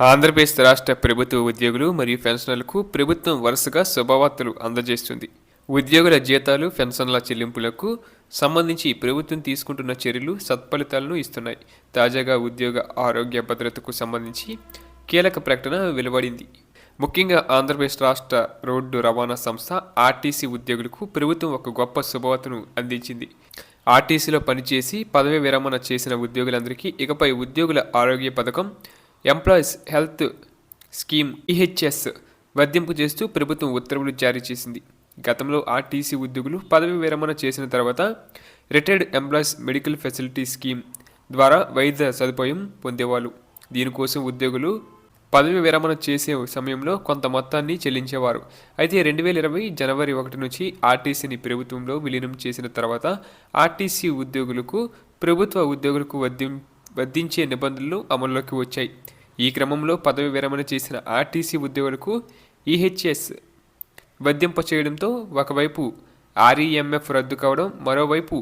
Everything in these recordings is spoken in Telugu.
ఆంధ్రప్రదేశ్ రాష్ట్ర ప్రభుత్వ ఉద్యోగులు మరియు పెన్షనర్లకు ప్రభుత్వం వరుసగా శుభవార్తలు అందజేస్తుంది. ఉద్యోగుల జీతాలు పెన్షన్ల చెల్లింపులకు సంబంధించి ప్రభుత్వం తీసుకుంటున్న చర్యలు సత్ఫలితాలను ఇస్తున్నాయి. తాజాగా ఉద్యోగ ఆరోగ్య భద్రతకు సంబంధించి కీలక ప్రకటన వెలువడింది. ముఖ్యంగా ఆంధ్రప్రదేశ్ రాష్ట్ర రోడ్డు రవాణా సంస్థ ఆర్టీసీ ఉద్యోగులకు ప్రభుత్వం ఒక గొప్ప శుభవార్తను అందించింది. ఆర్టీసీలో పనిచేసి పదవి విరమణ చేసిన ఉద్యోగులందరికీ ఇకపై ఉద్యోగుల ఆరోగ్య పథకం ఎంప్లాయీస్ హెల్త్ స్కీమ్ ఈహెచ్ఎస్ వర్ధింపు చేస్తూ ప్రభుత్వం ఉత్తర్వులు జారీ చేసింది. గతంలో ఆర్టీసీ ఉద్యోగులు పదవి విరమణ చేసిన తర్వాత retired employees medical facility scheme ద్వారా వైద్య సదుపాయం పొందేవాళ్ళు. దీనికోసం ఉద్యోగులు పదవి విరమణ చేసే సమయంలో కొంత మొత్తాన్ని చెల్లించేవారు. అయితే రెండు వేల ఇరవై జనవరి ఒకటి నుంచి ఆర్టీసీని ప్రభుత్వంలో విలీనం చేసిన తర్వాత ఆర్టీసీ ఉద్యోగులకు ప్రభుత్వ ఉద్యోగులకు వర్ధి వర్ధించే నిబంధనలు అమల్లోకి వచ్చాయి. ఈ క్రమంలో పదవి విరమణ చేసిన ఆర్టీసీ ఉద్యోగులకు ఈహెచ్ఎస్ వద్దింప చేయడంతో ఒకవైపు ఆర్ఈఎంఎఫ్ రద్దు కావడం మరోవైపు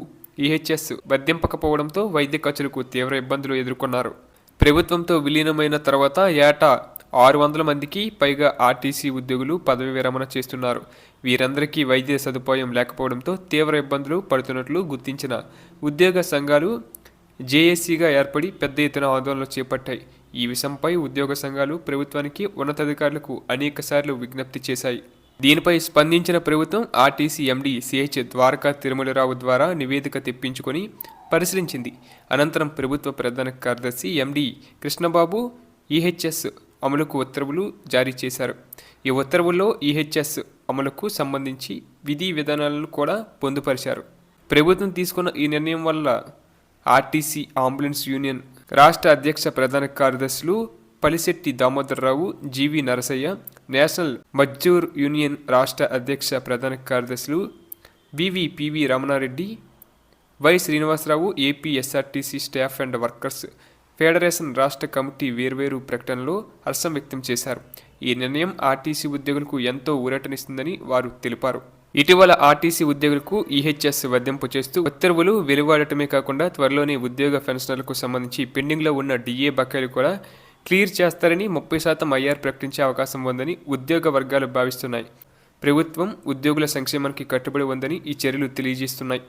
ఈహెచ్ఎస్ వర్తింపకపోవడంతో వైద్య ఖర్చులకు తీవ్ర ఇబ్బందులు ఎదుర్కొన్నారు. ప్రభుత్వంతో విలీనమైన తర్వాత ఏటా ఆరు వందల మందికి పైగా ఆర్టీసీ ఉద్యోగులు పదవి విరమణ చేస్తున్నారు. వీరందరికీ వైద్య సదుపాయం లేకపోవడంతో తీవ్ర ఇబ్బందులు పడుతున్నట్లు గుర్తించిన ఉద్యోగ సంఘాలు జేఏసీగా ఏర్పడి పెద్ద ఎత్తున ఆందోళనలు చేపట్టాయి. ఈ విషయంపై ఉద్యోగ సంఘాలు ప్రభుత్వానికి ఉన్నతాధికారులకు అనేకసార్లు విజ్ఞప్తి చేశాయి. దీనిపై స్పందించిన ప్రభుత్వం RTC MD CH Dwaraka Tirumala Rao ద్వారా నివేదిక తెప్పించుకొని పరిశీలించింది. అనంతరం ప్రభుత్వ ప్రధాన కార్యదర్శి ఎండీ కృష్ణబాబు ఈహెచ్ఎస్ అమలుకు ఉత్తర్వులు జారీ చేశారు. ఈ ఉత్తర్వుల్లో ఈహెచ్ఎస్ అమలుకు సంబంధించి విధి విధానాలను కూడా పొందుపరిచారు. ప్రభుత్వం తీసుకున్న ఈ నిర్ణయం వల్ల ఆర్టీసీ అంబులెన్స్ యూనియన్ రాష్ట్ర అధ్యక్ష ప్రధాన కార్యదర్శులు Palisetti Damodara Rao GV Narasaiah national Mazdoor union రాష్ట్ర అధ్యక్ష ప్రధాన కార్యదర్శులు VV PV Ramana Reddy Y Srinivasa Rao APSRTC staff and workers federation రాష్ట్ర కమిటీ వేర్వేరు ప్రకటనలో హర్షం వ్యక్తం చేశారు. ఈ నిర్ణయం ఆర్టీసీ ఉద్యోగులకు ఎంతో ఊరటనిస్తుందని వారు తెలిపారు. ఇటీవల ఆర్టీసీ ఉద్యోగులకు ఈహెచ్ఎస్ వర్తింపు చేస్తూ ఉత్తర్వులు వెలువడటమే కాకుండా త్వరలోనే ఉద్యోగ పెన్షన్లకు సంబంధించి పెండింగ్లో ఉన్న డిఏ బకాయిలు కూడా క్లియర్ చేస్తారని ముప్పై శాతం ఐఆర్ ప్రకటించే అవకాశం ఉందని ఉద్యోగ వర్గాలు భావిస్తున్నాయి. ప్రభుత్వం ఉద్యోగుల సంక్షేమానికి కట్టుబడి ఉందని ఈ చర్యలు తెలియజేస్తున్నాయి.